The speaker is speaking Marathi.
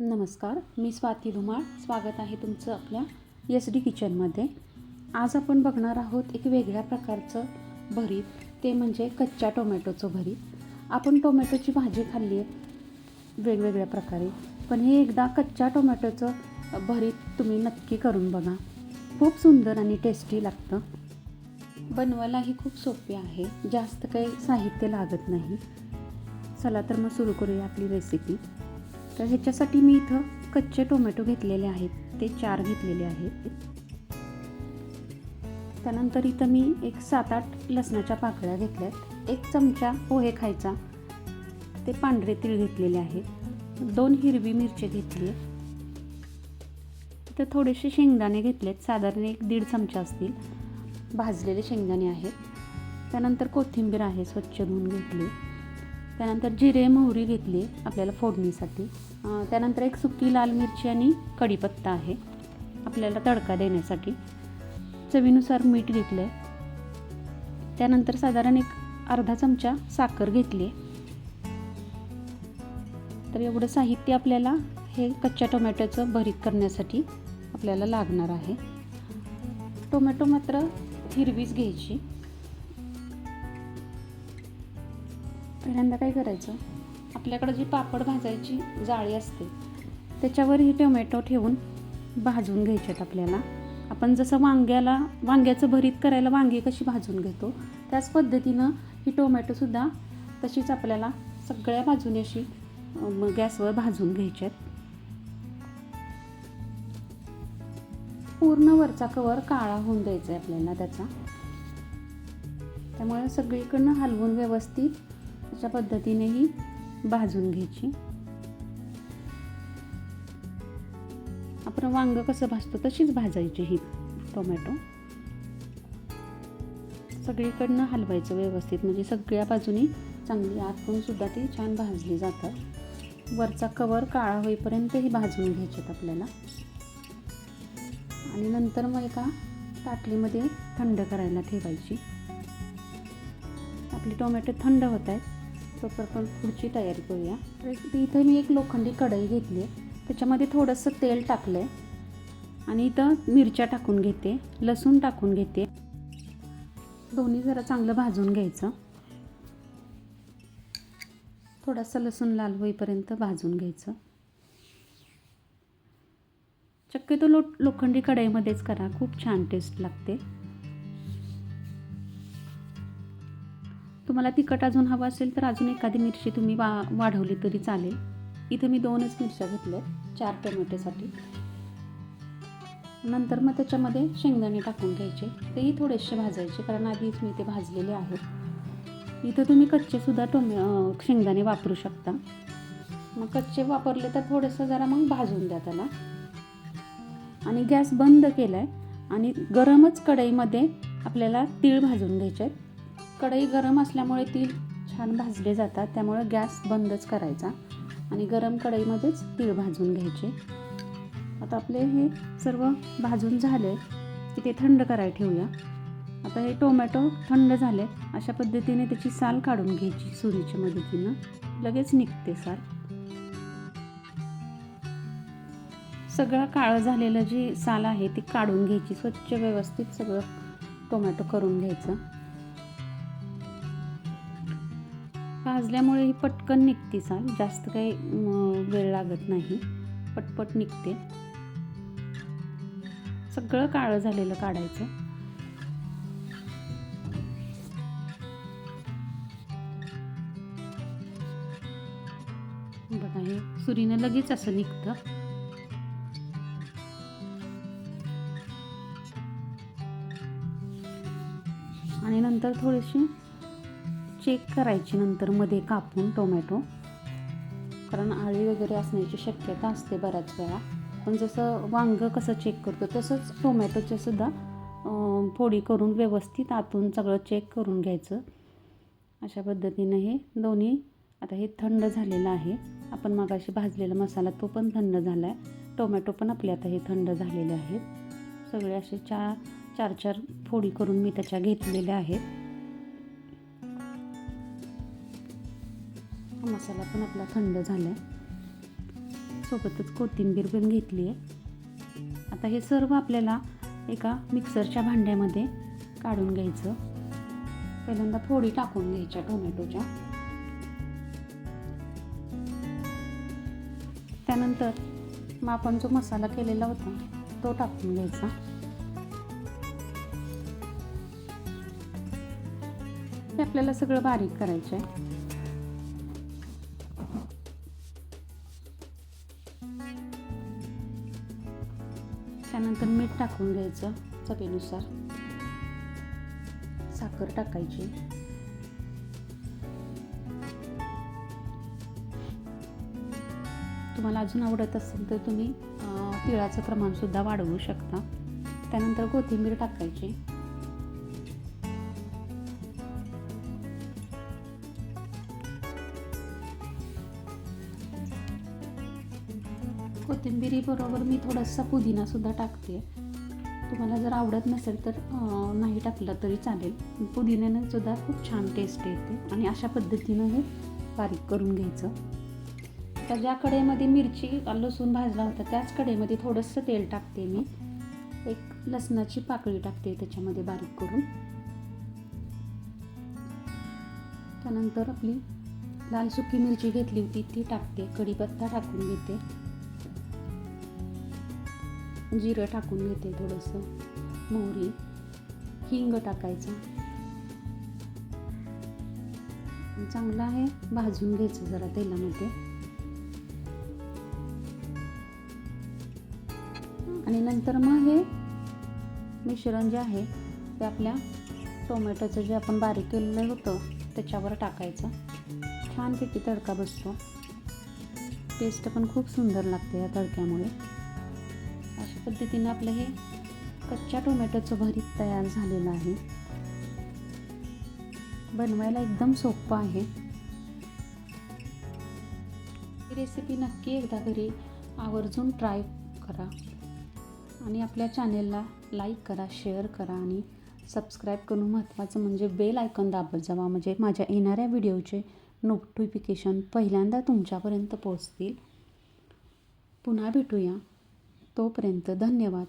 नमस्कार मी स्वाती धुमाळ. स्वागत आहे तुमचं आपल्या एस डी किचनमध्ये आज आपण बघणार आहोत एक वेगळ्या प्रकारचं भरीत. ते म्हणजे कच्च्या टोमॅटोचं भरीत. आपण टोमॅटोची भाजी खाल्ली आहे वेगवेगळ्या प्रकारे. पण हे एकदा कच्च्या टोमॅटोचं भरीत तुम्ही नक्की करून बघा. खूप सुंदर आणि टेस्टी लागतं. बनवायलाही खूप सोपे आहे. जास्त काही साहित्य लागत नाही. चला तर मग सुरू करूया आपली रेसिपी तर ह्याच्यासाठी मी इथं कच्चे टोमॅटो घेतलेले आहेत. ते चार घेतलेले आहेत. त्यानंतर इथं मी एक सात आठ लसणाच्या पाकळ्या घेतल्यात. एक चमचा पोहे खायचा. ते पांढरे तीळ घेतलेले आहेत. दोन हिरवी मिरची घेतली. आहे इथं थोडेसे शेंगदाणे घेतलेत. साधारण एक दीड चमचा असतील. भाजलेले शेंगदाणे आहेत. त्यानंतर कोथिंबीर आहे स्वच्छ धुवून घेतली. त्यानंतर जिरे मोहरी घेतली आपल्याला फोडणीसाठी. त्यानंतर एक सुकी लाल मिरची आणि कढीपत्ता आहे आपल्याला तडका देण्यासाठी. चवीनुसार मीठ घेतलं आहे त्यानंतर साधारण एक अर्धा चमचा साखर घेतली आहे. तर एवढं साहित्य आपल्याला हे कच्च्या टोमॅटोचं भरीत करण्यासाठी आपल्याला लागणार आहे. टोमॅटो मात्र हिरवीच घ्यायची. पहिल्यांदा काय करायचं? आपल्याकडं जी पापड भाजायची जाळी असते त्याच्यावर ही टोमॅटो ठेवून भाजून घ्यायचे आहेत आपल्याला. आपण जसं वांग्याला वांग्याचं भरीत करायला वांगी कशी भाजून घेतो त्याच पद्धतीनं ही टोमॅटोसुद्धा तशीच आपल्याला सगळ्या बाजूने अशी गॅसवर भाजून घ्यायच्यात. पूर्ण वरचा कवर काळा होऊन द्यायचा आहे आपल्याला त्याचा. त्यामुळे सगळीकडनं हलवून व्यवस्थित अशा पद्धतीने ही भाजून घ्यायची. आपण वांग कसं भाजतो तशीच भाजायची ही टोमॅटो. सगळीकडनं हलवायचं व्यवस्थित म्हणजे सगळ्या बाजूनी चांगली आतून सुद्धा ती छान भाजली जातात. वरचा कवर काळा होईपर्यंत ही भाजून घ्यायचेत आपल्याला. आणि नंतर मग एका ताटलीमध्ये थंड करायला ठेवायची. आपली टोमॅटो थंड होत आहेत. तोपर आपण पुढची तयारी करूया. तर इथं मी एक लोखंडी कढई घेतली आहे. त्याच्यामध्ये थोडंसं तेल टाकलं आहे आणि इथं मिरच्या टाकून घेते. लसूण टाकून घेते. दोन्ही जरा चांगलं भाजून घ्यायचं. थोडासा लसूण लाल होईपर्यंत भाजून घ्यायचं. शक्यतो लो लोखंडी कढईमध्येच करा. खूप छान टेस्ट लागते. तुम्हाला तिखट अजून हवं असेल तर अजून एखादी मिरची तुम्ही वा वाढवली तरी चालेल. इथं मी दोनच मिरच्या घेतल्या चार टोमॅटोसाठी. नंतर मग त्याच्यामध्ये शेंगदाणे टाकून घ्यायचे. तेही थोडेसे भाजायचे कारण आधीच मी ते भाजलेले आहेत. इथं तुम्ही कच्चेसुद्धा टोमॅ शेंगदाणे वापरू शकता. मग कच्चे वापरले तर थोडंसं जरा मग भाजून द्या त्याला. आणि गॅस बंद केला आहे आणि गरमच कढईमध्ये आपल्याला तीळ भाजून घ्यायचे आहेत. कढई गरम असल्यामुळे तीळ छान भाजले जातात. त्यामुळे गॅस बंदच करायचा. आणि गरम कढईमध्येच तीळ भाजून घ्यायचे. आता आपले हे सर्व भाजून झाले की ते थंड करायला ठेवूया. आता हे टोमॅटो थंड झाले. अशा पद्धतीने त्याची साल काढून घ्यायची सुरीच्या मदतीनं. लगेच निघते साल. सगळं काळं झालेलं जी साल आहे ती काढून घ्यायची. स्वच्छ व्यवस्थित सगळं टोमॅटो करून घ्यायचं. भाजल्यामुळे ही पटकन निघते साल जास्त काही वेळ लागत नाही. पटपट निघते. सगळं काळं झालेलं काढायचं. बघा हे सुरीनं लगेच असं निघतं. आणि नंतर थोडीशी चेक करायची नंतर मध्ये कापून टोमॅटो. कारण आळी वगैरे असण्याची शक्यता असते बऱ्याच वेळा. पण जसं वांगं कसं चेक करतो तसंच टोमॅटोचे सुद्धा फोडी करून व्यवस्थित आतून सगळं चेक करून घ्यायचं. अशा पद्धतीनं हे दोन्ही आता हे थंड झालेलं आहे. आपण मागाशी भाजलेला मसाला तो पण थंड झाला आहे टोमॅटो पण आपले आता हे थंड झालेले आहेत. सगळे असे चार चार चार फोडी करून मी त्याच्या घेतलेल्या आहेत. हा मसाला पण आपला थंड झाला आहे सोबतच कोथिंबीर पण घेतली आहे. आता हे सर्व आपल्याला एका मिक्सरच्या भांड्यामध्ये काढून घ्यायचं. पहिल्यांदा फोडी टाकून घ्यायच्या टोमॅटोच्या. त्यानंतर मग आपण जो मसाला केलेला होता तो टाकून घ्यायचा. हे आपल्याला सगळं बारीक करायचं आहे त्यानंतर मीठ टाकून घ्यायचं चवीनुसार. साखर टाकायची. तुम्हाला अजून आवडत असेल तर तुम्ही तिळाचं प्रमाणसुद्धा वाढवू शकता. त्यानंतर कोथिंबीर टाकायची. कोथिंबिरीबरोबर मी थोडासा पुदिनासुद्धा टाकते. तुम्हाला जर आवडत नसेल तर नाही टाकलं तरी चालेल. पुदिन्यानं सुद्धा खूप छान टेस्ट येते आणि अशा पद्धतीनं हे बारीक करून घ्यायचं. तर ज्या कडेमध्ये मिरची लसूण भाजला होता त्याच कडेमध्ये थोडंसं तेल टाकते मी. एक लसणाची पाकळी टाकते त्याच्यामध्ये बारीक करून. त्यानंतर आपली लाल सुकी मिरची घेतली होती ती टाकते. कढीपत्ता टाकून घेते. जिरं टाकून घेते थोडंसं. मोहरी हिंग टाकायचं. चांगलं आहे भाजून घ्यायचं जरा तेलामध्ये. आणि नंतर मग हे मिश्रण जे आहे ते आपल्या टोमॅटोचं जे आपण बारीक केलेलं होतं त्याच्यावर टाकायचं. छानपैकी तडका बसतो. टेस्ट पण खूप सुंदर लागते या तडक्यामुळे. पद्धतीनं आपलं हे कच्च्या टोमॅटोचं भरीत तयार झालेलं आहे. बनवायला एकदम सोपं आहे. ही रेसिपी नक्की एकदा घरी आवर्जून ट्राय करा आणि आपल्या चॅनेलला लाईक करा शेअर करा आणि सबस्क्राईब करून महत्त्वाचं म्हणजे बेल आयकॉन दाबत जावा. म्हणजे माझ्या येणाऱ्या व्हिडिओचे नोटिफिकेशन पहिल्यांदा तुमच्यापर्यंत पोहोचतील. पुन्हा भेटूया. तोपर्यंत धन्यवाद.